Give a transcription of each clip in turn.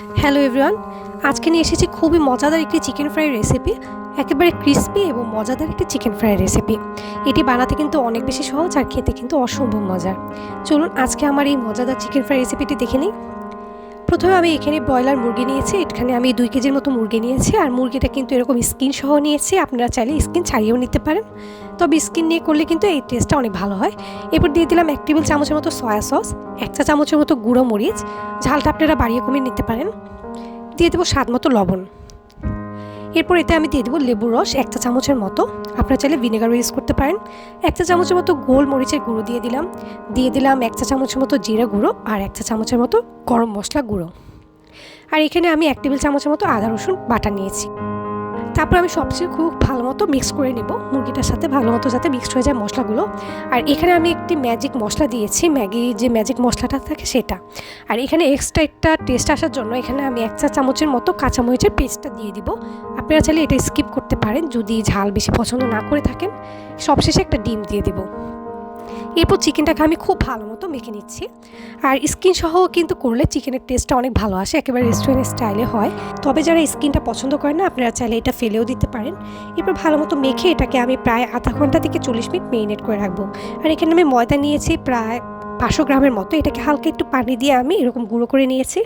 Hello everyone আজকে নিয়ে এসেছি খুবই মজাদার একটি চিকেন ফ্রাই রেসিপি একেবারে ক্রিস্পি এবং মজাদার একটি চিকেন ফ্রাই রেসিপি এটি বানাতে কিন্তু অনেক বেশি সহজ আর খেতে কিন্তু অসম্ভব মজার। চলুন আজকে আমার এই মজাদার চিকেন ফ্রাই রেসিপিটি দেখে নিই। প্রথমে আমি এখানে ব্রয়লার মুরগি নিয়েছি, এখানে আমি দুই কেজির মতো মুরগি নিয়েছি, আর মুরগিটা কিন্তু এরকম স্কিন সহ নিয়েছি, আপনারা চাইলে স্কিন ছাড়িয়েও নিতে পারেন। তবে স্কিন নিয়ে করলে কিন্তু এই টেস্টটা অনেক ভালো হয়। এরপর দিয়ে দিলাম এক টেবিল চামচের মতো সয়া সস এক চা চামচের মতো গুঁড়ো মরিচ, ঝালটা আপনারা বাড়িয়ে কমিয়ে নিতে পারেন। দিয়ে দেবো স্বাদ মতো লবণ। এরপর এতে আমি দিয়ে দেবো লেবুর রস এক চা চামচের মতো। আপনারা চাইলে ভিনেগারও ইউজ করতে পারেন। এক চা চামচের মতো গোল মরিচের গুঁড়ো দিয়ে দিলাম। দিয়ে দিলাম এক চা চামচের মতো জিরা গুঁড়ো আর এক চা চামচের মতো গরম মশলা গুঁড়ো। আর এখানে আমি এক টেবিল চামচের মতো আদা রসুন বাটা নিয়েছি। তারপর আমি সবচেয়ে খুব ভালো মতো মিক্স করে নেব মুরগিটার সাথে, ভালো মতো যাতে মিক্স হয়ে যায় মশলাগুলো। আর এখানে আমি একটি ম্যাজিক মশলা দিয়েছি, ম্যাগি, যে ম্যাজিক মশলাটা থাকে সেটা। আর এখানে এক্সট্রা একটা টেস্ট আসার জন্য এখানে আমি এক চা চামচের মতো কাঁচামরিচের পেস্টটা দিয়ে দিব। আপনারা চাইলে এটা স্কিপ করতে পারেন, যদি ঝাল বেশি পছন্দ না করে থাকেন। সবশেষে একটা ডিম দিয়ে দিব। এরপর চিকেনটাকে আমি খুব ভালো মতো মেখে নিচ্ছি। আর স্কিন সহ কিন্তু করলে চিকেনের টেস্টটা অনেক ভালো আসে, একেবারে রেস্টুরেন্ট স্টাইলে হয়। তবে যারা স্কিনটা পছন্দ করেন না, আপনারা চাইলে এটা ফেলেও দিতে পারেন। এরপর ভালো মতো মেখে এটাকে আমি প্রায় আধা ঘণ্টা থেকে চল্লিশ মিনিট মেরিনেট করে রাখব। আর এখানে আমি ময়দা নিয়েছি প্রায় পাঁচশো গ্রামের মতো। এটাকে হালকা একটু পানি দিয়ে আমি এরকম গুঁড়ো করে নিয়েছি।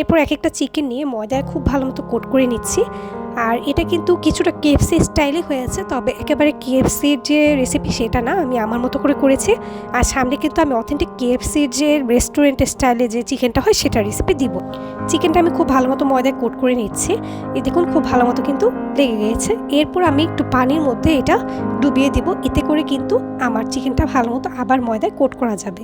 এরপর এক একটা চিকেন নিয়ে ময়দায় খুব ভালো মতো কোট করে নিচ্ছি। আর এটা কিন্তু কিছুটা কেএফসি স্টাইলে হয়েছে, তবে একেবারে কেএফসির যে রেসিপি সেটা না, আমি আমার মতো করে করেছি। আর সামনে কিন্তু আমি অথেন্টিক কেএফসির যে রেস্টুরেন্ট স্টাইলে যে চিকেনটা হয়, সেটা রেসিপি দিব। চিকেনটা আমি খুব ভালো মতো ময়দায় কোট করে নিচ্ছি। এই দেখুন, খুব ভালো মতো কিন্তু লেগে গিয়েছে। এরপর আমি একটু পানির মধ্যে এটা ডুবিয়ে দিব। এতে করে কিন্তু আমার চিকেনটা ভালো মতো আবার ময়দায় কোট করা যাবে।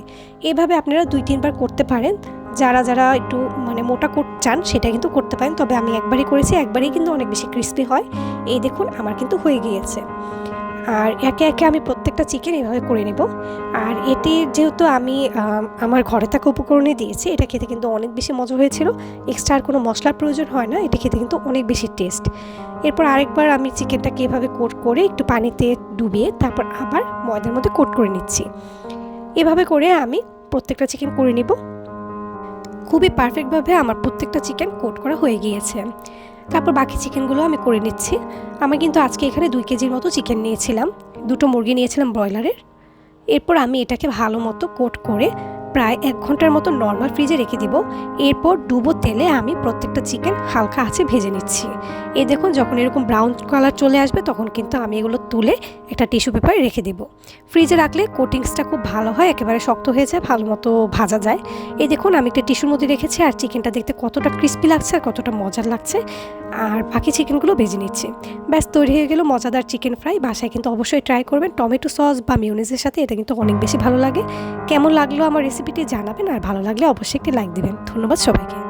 এভাবে আপনারা দুই তিনবার করতে পারেন। যারা যারা একটু মানে মোটা কোট চান সেটা কিন্তু করতে পারেন। তবে আমি একবারই করেছি, একবারেই কিন্তু অনেক বেশি ক্রিস্পি হয়। এই দেখুন, আমার কিন্তু হয়ে গিয়েছে। আর একে একে আমি প্রত্যেকটা চিকেন এভাবে করে নেব। আর এটি যেহেতু আমি আমার ঘরে থাকা উপকরণে দিয়েছি, এটা খেতে কিন্তু অনেক বেশি মজা হয়েছিল। এক্সট্রা আর কোনো মশলার প্রয়োজন হয় না, এটা খেতে কিন্তু অনেক বেশি টেস্ট এরপর আরেকবার আমি চিকেনটাকে এভাবে কোট করে একটু পানিতে ডুবিয়ে তারপর আবার ময়দার মধ্যে কোট করে নিচ্ছি। এভাবে করে আমি প্রত্যেকটা চিকেন করে নিব। খুবই পারফেক্টভাবে আমার প্রত্যেকটা চিকেন কোট করা হয়ে গিয়েছে। তারপর বাকি চিকেনগুলো আমি করে নিচ্ছি। আমি কিন্তু আজকে এখানে দুই কেজির মতো চিকেন নিয়েছিলাম। দুটো মুরগি নিয়েছিলাম ব্রয়লারের এরপর আমি এটাকে ভালো মতো কোট করে প্রায় এক ঘণ্টার মতো নর্মাল ফ্রিজে রেখে দিব। এরপর ডুবো তেলে আমি প্রত্যেকটা চিকেন হালকা আছে ভেজে নিচ্ছি। এই দেখুন, যখন এরকম ব্রাউন কালার চলে আসবে, তখন কিন্তু আমি এগুলো তুলে একটা টিস্যু পেপারে রেখে দেব। ফ্রিজে রাখলে কোটিংসটা খুব ভালো হয়, একেবারে শক্ত হয়ে যায়, ভালো মতো ভাজা যায়। এই দেখুন, আমি একটা টিস্যুর মধ্যে রেখেছি, আর চিকেনটা দেখতে কতটা ক্রিস্পি লাগছে আর কতটা মজার লাগছে। আর বাকি চিকেনগুলো ভেজে নিচ্ছি। ব্যাস, তৈরি হয়ে গেল মজাদার চিকেন ফ্রাই বাসায় কিন্তু অবশ্যই ট্রাই করবেন। টমেটো সস বা মিউনিজের সাথে এটা কিন্তু অনেক বেশি ভালো লাগে। কেমন লাগল আমার রেসিপিটি জানাবেন আর ভালো লাগলে অবশ্যই একটি লাইক দেবেন। ধন্যবাদ সবাইকে।